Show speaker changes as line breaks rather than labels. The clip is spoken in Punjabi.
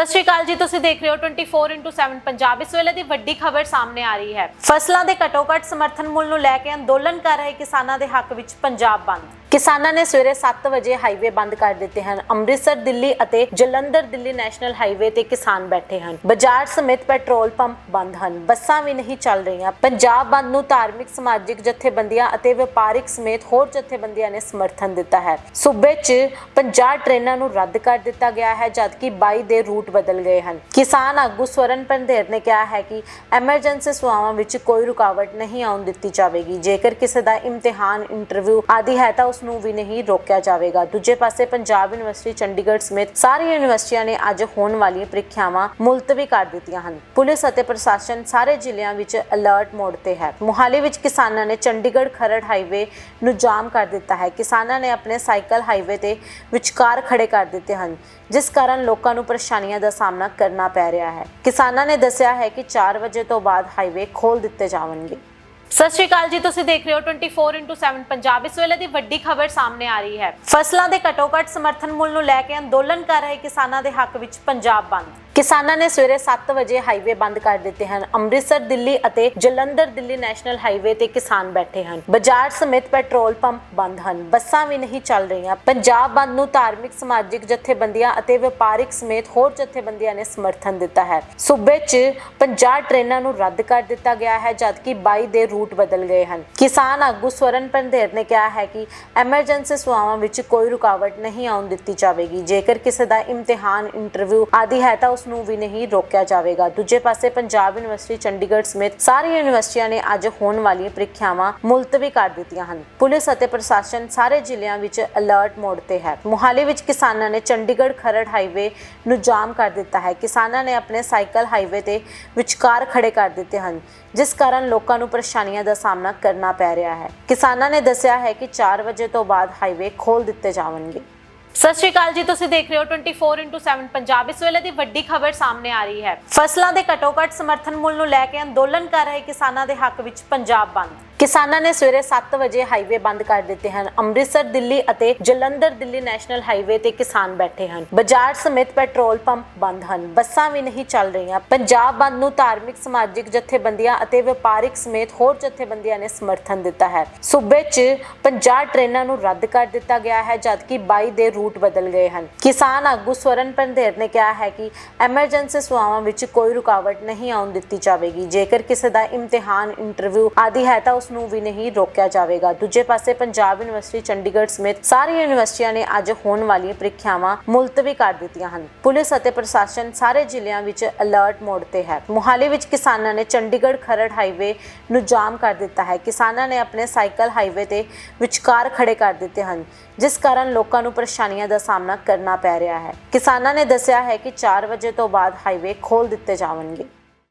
ਸਤਿ ਸ਼੍ਰੀ ਅਕਾਲ ਜੀ, ਤੁਸੀਂ ਦੇਖ ਰਹੇ ਹੋ 24x7 ਪੰਜਾਬ। ਇਸ ਵੇਲੇ ਦੀ ਵੱਡੀ ਖਬਰ ਸਾਹਮਣੇ ਆ ਰਹੀ ਹੈ। ਫਸਲਾਂ ਦੇ ਘੱਟੋ-ਘੱਟ ਸਮਰਥਨ ਮੁੱਲ ਨੂੰ ਲੈ ਕੇ ਅੰਦੋਲਨ ਕਰ ਰਹੇ ਕਿਸਾਨਾਂ ਦੇ ਹੱਕ ਵਿੱਚ ਪੰਜਾਬ ਬੰਦ। ਕਿਸਾਨਾਂ ਨੇ ਸਵੇਰੇ 7 ਵਜੇ ਹਾਈਵੇ ਬੰਦ ਕਰ ਦਿੱਤੇ ਹਨ। ਅੰਮ੍ਰਿਤਸਰ, ਦਿੱਲੀ ਅਤੇ ਜਲੰਧਰ ਦਿੱਲੀ ਨੈਸ਼ਨਲ ਹਾਈਵੇ ਤੇ ਕਿਸਾਨ ਬੈਠੇ ਹਨ। ਬਾਜ਼ਾਰ ਸਮੇਤ ਪੈਟਰੋਲ ਪੰਪ ਬੰਦ ਹਨ। ਬੱਸਾਂ ਵੀ ਨਹੀਂ ਚੱਲ ਰਹੀਆਂ। ਪੰਜਾਬ ਬੰਦ ਨੂੰ ਧਾਰਮਿਕ, ਸਮਾਜਿਕ ਜਥੇਬੰਦੀਆਂ ਅਤੇ ਵਪਾਰਿਕ ਸਮੇਤ ਹੋਰ ਜਥੇਬੰਦੀਆਂ ਨੇ ਸਮਰਥਨ ਦਿੱਤਾ ਹੈ। ਸੂਬੇ 'ਚ 50 ਟ੍ਰੇਨਾਂ ਨੂੰ ਰੱਦ ਕਰ ਦਿੱਤਾ ਗਿਆ ਹੈ, ਜਦਕਿ 22 ਦੇ ਰੂਟ ਬਦਲ ਗਏ ਹਨ। ਕਿਸਾਨ ਆਗੂ ਸਵਰਨ ਪੰਧੇਰ ਨੇ ਕਿਹਾ ਹੈ ਕਿ ਐਮਰਜੈਂਸੀ ਸੇਵਾਵਾਂ ਵਿੱਚ ਕੋਈ ਰੁਕਾਵਟ ਨਹੀਂ ਆਉਣ ਦਿੱਤੀ ਜਾਵੇਗੀ। ਜੇਕਰ ਕਿਸੇ ਦਾ ਇਮਤਿਹਾਨ, ਇੰਟਰਵਿਊ ਆਦਿ ਹੈ ਤਾਂ ਉਸ ਨੂੰ ਵੀ ਨਹੀਂ ਰੋਕਿਆ ਜਾਵੇਗਾ। ਦੂਜੇ ਪਾਸੇ ਪੰਜਾਬ ਯੂਨੀਵਰਸਿਟੀ ਚੰਡੀਗੜ੍ਹ ਸਮੇਤ ਸਾਰੀਆਂ ਯੂਨੀਵਰਸਿਟੀਆਂ ਨੇ ਅੱਜ ਹੋਣ ਵਾਲੀਆਂ ਪ੍ਰੀਖਿਆਵਾਂ ਮੁਲਤਵੀ ਕਰ ਦਿੱਤੀਆਂ ਹਨ। ਪੁਲਿਸ ਅਤੇ ਪ੍ਰਸ਼ਾਸਨ ਸਾਰੇ ਜ਼ਿਲ੍ਹਿਆਂ ਵਿੱਚ ਅਲਰਟ ਮੋਡ ਤੇ ਹੈ। ਮੁਹਾਲੀ ਵਿੱਚ ਕਿਸਾਨਾਂ ਨੇ ਚੰਡੀਗੜ੍ਹ ਖਰੜ ਹਾਈਵੇ ਨੂੰ ਜਾਮ ਕਰ ਦਿੱਤਾ ਹੈ। ਕਿਸਾਨਾਂ ਨੇ ਆਪਣੇ ਸਾਈਕਲ ਹਾਈਵੇ ਤੇ ਵਿਚਕਾਰ ਖੜੇ ਕਰ ਦਿੱਤੇ ਹਨ, ਜਿਸ ਕਾਰਨ ਲੋਕਾਂ ਨੂੰ ਪਰੇਸ਼ਾਨੀਆਂ ਦਾ ਸਾਹਮਣਾ ਕਰਨਾ ਪੈ ਰਿਹਾ ਹੈ। ਕਿਸਾਨਾਂ ਨੇ ਦੱਸਿਆ ਹੈ ਕਿ 4 ਵਜੇ ਤੋਂ ਬਾਅਦ ਹਾਈਵੇ ਖੋਲ ਦਿੱਤੇ ਜਾਣਗੇ। ਸਤਿ ਸ਼੍ਰੀ ਅਕਾਲ ਜੀ, ਤੁਸੀਂ ਦੇਖ ਰਹੇ ਹੋ 24x7 ਪੰਜਾਬ। ਇਸ ਵੇਲੇ ਦੀ ਵੱਡੀ ਖਬਰ ਸਾਹਮਣੇ ਆ ਰਹੀ ਹੈ। ਫਸਲਾਂ ਦੇ ਘੱਟੋ-ਘੱਟ ਸਮਰਥਨ ਮੁੱਲ ਨੂੰ ਲੈ ਕੇ ਅੰਦੋਲਨ ਕਰ ਰਹੇ ਕਿਸਾਨਾਂ ਦੇ ਹੱਕ ਵਿੱਚ ਪੰਜਾਬ ਬੰਦ। ਕਿਸਾਨਾਂ ਨੇ ਸਵੇਰੇ 7 ਵਜੇ ਹਾਈਵੇ ਬੰਦ ਕਰ ਦਿੱਤੇ ਹਨ। ਅੰਮ੍ਰਿਤਸਰ, ਦਿੱਲੀ ਅਤੇ ਜਲੰਧਰ ਦਿੱਲੀ ਨੈਸ਼ਨਲ ਹਾਈਵੇ ਤੇ ਕਿਸਾਨ ਬੈਠੇ ਹਨ। ਬਾਜ਼ਾਰ ਸਮੇਤ ਪੈਟਰੋਲ ਪੰਪ ਬੰਦ ਹਨ। ਬੱਸਾਂ ਵੀ ਨਹੀਂ ਚੱਲ ਰਹੀਆਂ। ਪੰਜਾਬ ਬੰਦ ਨੂੰ ਧਾਰਮਿਕ, ਸਮਾਜਿਕ ਜਥੇਬੰਦੀਆਂ ਅਤੇ ਵਪਾਰਿਕ ਸਮੇਤ ਹੋਰ ਜਥੇਬੰਦੀਆਂ ਨੇ ਸਮਰਥਨ ਦਿੱਤਾ ਹੈ। ਸੂਬੇ 'ਚ 50 ਟ੍ਰੇਨਾਂ ਨੂੰ ਰੱਦ ਕਰ ਦਿੱਤਾ ਗਿਆ ਹੈ, ਜਦਕਿ 22 ਦੇ ਰੂਟ ਬਦਲ ਗਏ ਹਨ। ਕਿਸਾਨ ਆਗੂ ਸਵਰਨ ਪੰਧੇਰ ਨੇ ਕਿਹਾ ਹੈ ਕਿ ਐਮਰਜੈਂਸੀ ਸੇਵਾਵਾਂ ਵਿੱਚ ਕੋਈ ਰੁਕਾਵਟ ਨਹੀਂ ਆਉਣ ਦਿੱਤੀ ਜਾਵੇਗੀ। ਜੇਕਰ ਕਿਸੇ ਦਾ ਇਮਤਿਹਾਨ, ਇੰਟਰਵਿਊ ਆਦਿ ਹੈ ਤਾਂ ਉਸ ਨੂੰ ਵੀ ਨਹੀਂ ਰੋਕਿਆ ਜਾਵੇਗਾ। ਦੂਜੇ ਪਾਸੇ ਪੰਜਾਬ ਯੂਨੀਵਰਸਿਟੀ ਚੰਡੀਗੜ੍ਹ ਸਮੇਤ ਸਾਰੀਆਂ ਯੂਨੀਵਰਸਿਟੀਆਂ ਨੇ ਅੱਜ ਹੋਣ ਵਾਲੀਆਂ ਪ੍ਰੀਖਿਆਵਾਂ ਮੁਲਤਵੀ ਕਰ ਦਿੱਤੀਆਂ ਹਨ। ਪੁਲਿਸ ਅਤੇ ਪ੍ਰਸ਼ਾਸਨ ਸਾਰੇ ਜ਼ਿਲ੍ਹਿਆਂ ਵਿੱਚ ਅਲਰਟ ਮੋਡ ਤੇ ਹੈ। ਮੁਹਾਲੀ ਵਿੱਚ ਕਿਸਾਨਾਂ ਨੇ ਚੰਡੀਗੜ੍ਹ ਖਰੜ ਹਾਈਵੇ ਨੂੰ ਜਾਮ ਕਰ ਦਿੱਤਾ ਹੈ। ਕਿਸਾਨਾਂ ਨੇ ਆਪਣੇ ਸਾਈਕਲ ਹਾਈਵੇ ਤੇ ਵਿਚਕਾਰ ਖੜੇ ਕਰ ਦਿੱਤੇ ਹਨ, ਜਿਸ ਕਾਰਨ ਲੋਕਾਂ ਨੂੰ ਪਰੇਸ਼ਾਨੀਆਂ ਦਾ ਸਾਹਮਣਾ ਕਰਨਾ ਪੈ ਰਿਹਾ ਹੈ। ਕਿਸਾਨਾਂ ਨੇ ਦੱਸਿਆ ਹੈ ਕਿ 4 ਵਜੇ ਤੋਂ ਬਾਅਦ ਹਾਈਵੇ ਖੋਲ ਦਿੱਤੇ ਜਾਣਗੇ। ਸਤਿ ਸ਼੍ਰੀ ਅਕਾਲ ਜੀ, ਤੁਸੀਂ ਦੇਖ ਰਹੇ ਹੋ 24x7 ਪੰਜਾਬ। ਇਸ ਵੇਲੇ ਦੀ ਵੱਡੀ ਖਬਰ ਸਾਹਮਣੇ ਆ ਰਹੀ ਹੈ। ਫਸਲਾਂ ਦੇ ਘੱਟੋ-ਘੱਟ ਸਮਰਥਨ ਮੁੱਲ ਨੂੰ ਲੈ ਕੇ ਅੰਦੋਲਨ ਕਰ ਰਹੇ ਕਿਸਾਨਾਂ ਦੇ ਹੱਕ ਵਿੱਚ ਪੰਜਾਬ ਬੰਦ। ਕਿਸਾਨਾਂ ਨੇ ਸਵੇਰੇ 7 ਵਜੇ ਹਾਈਵੇ ਬੰਦ ਕਰ ਦਿੱਤੇ ਹਨ। ਅੰਮ੍ਰਿਤਸਰ, ਦਿੱਲੀ ਅਤੇ ਜਲੰਧਰ ਦਿੱਲੀ ਨੈਸ਼ਨਲ ਹਾਈਵੇ ਤੇ ਕਿਸਾਨ ਬੈਠੇ ਹਨ। ਬਾਜ਼ਾਰ ਸਮੇਤ ਪੈਟਰੋਲ ਪੰਪ ਬੰਦ ਹਨ। ਬੱਸਾਂ ਵੀ ਨਹੀਂ ਚੱਲ ਰਹੀਆਂ। ਪੰਜਾਬ ਬੰਦ ਨੂੰ ਧਾਰਮਿਕ, ਸਮਾਜਿਕ ਜਥੇਬੰਦੀਆਂ ਅਤੇ ਵਪਾਰਿਕ ਸਮੇਤ ਹੋਰ ਜਥੇਬੰਦੀਆਂ ਨੇ ਸਮਰਥਨ ਦਿੱਤਾ ਹੈ। ਸੂਬੇ 'ਚ 50 ਟ੍ਰੇਨਾਂ ਨੂੰ ਰੱਦ ਕਰ ਦਿੱਤਾ ਗਿਆ ਹੈ, ਜਦਕਿ 22 ਦੇ ਰੂਟ ਬਦਲ ਗਏ ਹਨ। ਕਿਸਾਨ ਆਗੂ ਸਵਰਨ ਪੰਧੇਰ ਨੇ ਕਿਹਾ ਹੈ ਕਿ ਐਮਰਜੈਂਸੀ ਸੇਵਾਵਾਂ ਵਿੱਚ ਕੋਈ ਰੁਕਾਵਟ ਨਹੀਂ ਆਉਣ ਦਿੱਤੀ ਜਾਵੇਗੀ। ਜੇਕਰ ਕਿਸੇ ਦਾ ਇਮਤਿਹਾਨ, ਇੰਟਰਵਿਊ ਆਦਿ ਹੈ ਤਾਂ ਉਸ ਉਸ ਨੂੰ ਵੀ ਨਹੀਂ ਰੋਕਿਆ ਜਾਵੇਗਾ। ਦੂਜੇ ਪਾਸੇ ਪੰਜਾਬ ਯੂਨੀਵਰਸਿਟੀ, ਚੰਡੀਗੜ੍ਹ ਸਮੇਤ ਸਾਰੀਆਂ ਯੂਨੀਵਰਸਿਟੀਆਂ ਨੇ ਅੱਜ ਹੋਣ ਵਾਲੀਆਂ ਪ੍ਰੀਖਿਆਵਾਂ ਮੁਲਤਵੀ ਕਰ ਦਿੱਤੀਆਂ ਹਨ। ਪੁਲਿਸ ਅਤੇ ਪ੍ਰਸ਼ਾਸਨ ਸਾਰੇ ਜ਼ਿਲ੍ਹਿਆਂ ਵਿੱਚ ਅਲਰਟ ਮੋਡ ਤੇ ਹੈ। ਮੁਹਾਲੀ ਵਿੱਚ ਕਿਸਾਨਾਂ ਨੇ ਚੰਡੀਗੜ੍ਹ ਖਰੜ ਹਾਈਵੇ ਨੂੰ ਜਾਮ ਕਰ ਦਿੱਤਾ ਹੈ। ਕਿਸਾਨਾਂ ਨੇ ਆਪਣੇ ਸਾਈਕਲ ਹਾਈਵੇ ਤੇ ਵਿਚਕਾਰ ਖੜੇ ਕਰ ਦਿੱਤੇ ਹਨ, ਜਿਸ ਕਾਰਨ ਲੋਕਾਂ ਨੂੰ ਪਰੇਸ਼ਾਨੀਆਂ ਦਾ ਸਾਹਮਣਾ ਕਰਨਾ ਪੈ ਰਿਹਾ ਹੈ। ਕਿਸਾਨਾਂ ਨੇ ਦੱਸਿਆ ਹੈ ਕਿ 4 ਵਜੇ ਤੋਂ ਬਾਅਦ ਹਾਈਵੇ ਖੋਲ ਦਿੱਤੇ ਜਾਣਗੇ।